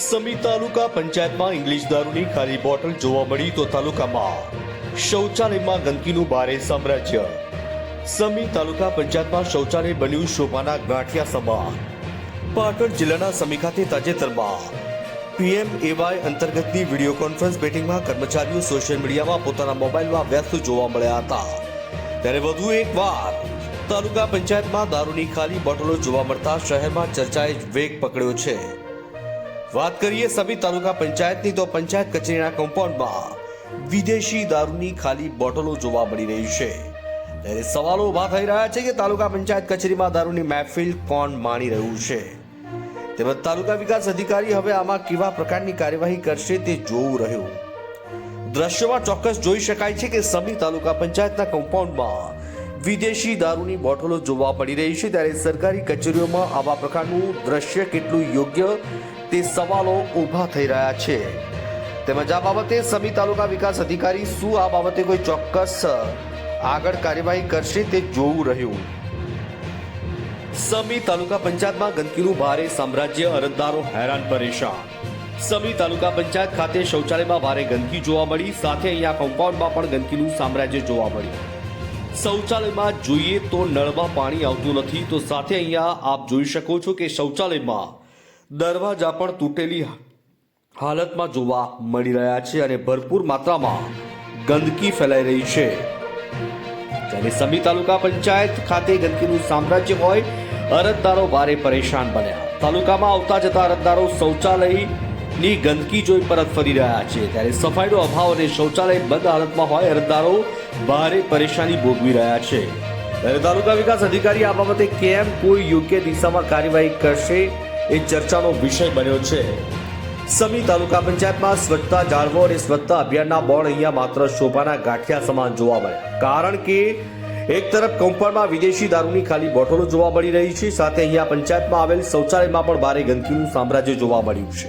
સમી તાલુકા પંચાયતમાં ઇંગ્લિશ દારૂની ખાલી બોટલ જોવા મળી તો તાલુકામાં શૌચાલયમાં ગંદકીનું ભારે સામ્રાજ્ય. સમી તાલુકા પંચાયતમાં શૌચાલય બન્યું શોભાના ગાંઠિયા સમાન. પાટણ જિલ્લાના સમી ખાતે તાજેતરમાં પીએમ એવાય અંતર્ગતની વીડિયો કોન્ફરન્સ બેટિંગમાં કર્મચારીઓ સોશિયલ મીડિયામાં પોતાના મોબાઈલમાં વ્યસ્ત જોવા મળ્યા હતા. ત્યારે વધુ એક વાર તાલુકા પંચાયતમાં દારૂની ખાલી બોટલો જોવા મળતા શહેરમાં ચર્ચાએ વેગ પકડ્યો છે. વાત કરીએ સભી તાલુકા પંચાયતની, તો પંચાયત કચેરીના કમ્પાઉન્ડમાં વિદેશી દારૂની ખાલી બોટલો જોવા મળી રહી છે. ત્યારે સવાલો ઊભા થઈ રહ્યા છે કે તાલુકા પંચાયત કચેરીમાં દારૂની મહેફિલ કોણ માણી રહ્યું છે? તેમજ તાલુકા વિકાસ અધિકારી હવે આમાં કેવા પ્રકારની કાર્યવાહી કરશે તે જોવું રહ્યું. દ્રશ્યમાં ચોક્કસ જોઈ શકાય છે કે સમી તાલુકા પંચાયતના કમ્પાઉન્ડમાં વિદેશી દારૂની બોટલો જોવા મળી રહી છે. ત્યારે સરકારી કચેરીઓમાં આવા પ્રકારનું દ્રશ્ય કેટલું યોગ્ય તે સવાલો ઊભા થઈ રહ્યા છે. તેમજ આ બાબતે સમી તાલુકા વિકાસ અધિકારી શું આ બાબતે કોઈ ચોક્કસ આગળ કાર્યવાહી કરશે તે જોવું રહ્યું. સમી તાલુકા પંચાયતમાં ગંદકીનું ભારે સામ્રાજ્ય, અરજદારો હેરાન પરેશાન સમી તાલુકા પંચાયત ખાતે શૌચાલયમાં ભારે ગંદકી જોવા મળી, સાથે અહીંયા કમ્પાઉન્ડમાં પણ ગંદકીનું સામ્રાજ્ય જોવા મળ્યું. શૌચાલયમાં જોઈએ તો નળમાં પાણી આવતું નથી, તો સાથે અહીંયા આપ જોઈ શકો છો કે શૌચાલયમાં દરવાજા પણ તૂટેલી હાલતમાં જોવા મળી રહ્યા છે અને ભરપૂર માત્રામાં ગંદકી ફેલાઈ રહી છે. જ્યારે સમી તાલુકા પંચાયત ખાતે ગંદકીનું સામ્રાજ્ય હોય, અરજદારો ભારે પરેશાન બન્યા. તાલુકામાં આવતા જતા અરજદારો શૌચાલયની ગંદકી જોઈ પરત ફરી રહ્યા છે. ત્યારે સફાઈનો અભાવ અને શૌચાલય બંધ હાલતમાં હોય, અરજદારો ભારે પરેશાની ભોગવી રહ્યા છે. તાલુકા વિકાસ અધિકારી આ બાબતે કેમ કોઈ યોગ્ય દિશામાં કાર્યવાહી કરશે? એ ચર્ચાનો વિષય બન્યો છે. સમી તાલુકા પંચાયતમાં સ્વચ્છતા જાળવો અને સ્વચ્છતા અભિયાનના બોર્ડ અહીંયા માત્ર શોભાના ગાંઠિયા સમાન જોવા મળ્યા કારણ કે એક તરફ કમ્પાઉન્ડમાં વિદેશી દારૂની ખાલી બોટલો જોવા મળી રહી છે, સાથે અહીંયા પંચાયતમાં આવેલ શૌચાલયમાં પણ ભારે ગંદકીનું સામ્રાજ્ય જોવા મળ્યું છે.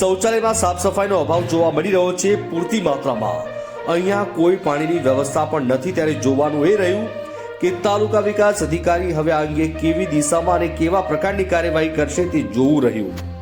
શૌચાલયમાં સાફ સફાઈનો અભાવ જોવા મળી રહ્યો છે પૂરતી માત્રામાં. અહીંયા કોઈ પાણીની વ્યવસ્થા પણ નથી, ત્યારે જોવાનું એ રહ્યું કે તાલુકા વિકાસ અધિકારી હવે આ અંગે કેવી દિશામાં અને કેવા પ્રકારની કાર્યવાહી કરશે તે જોવું રહ્યું.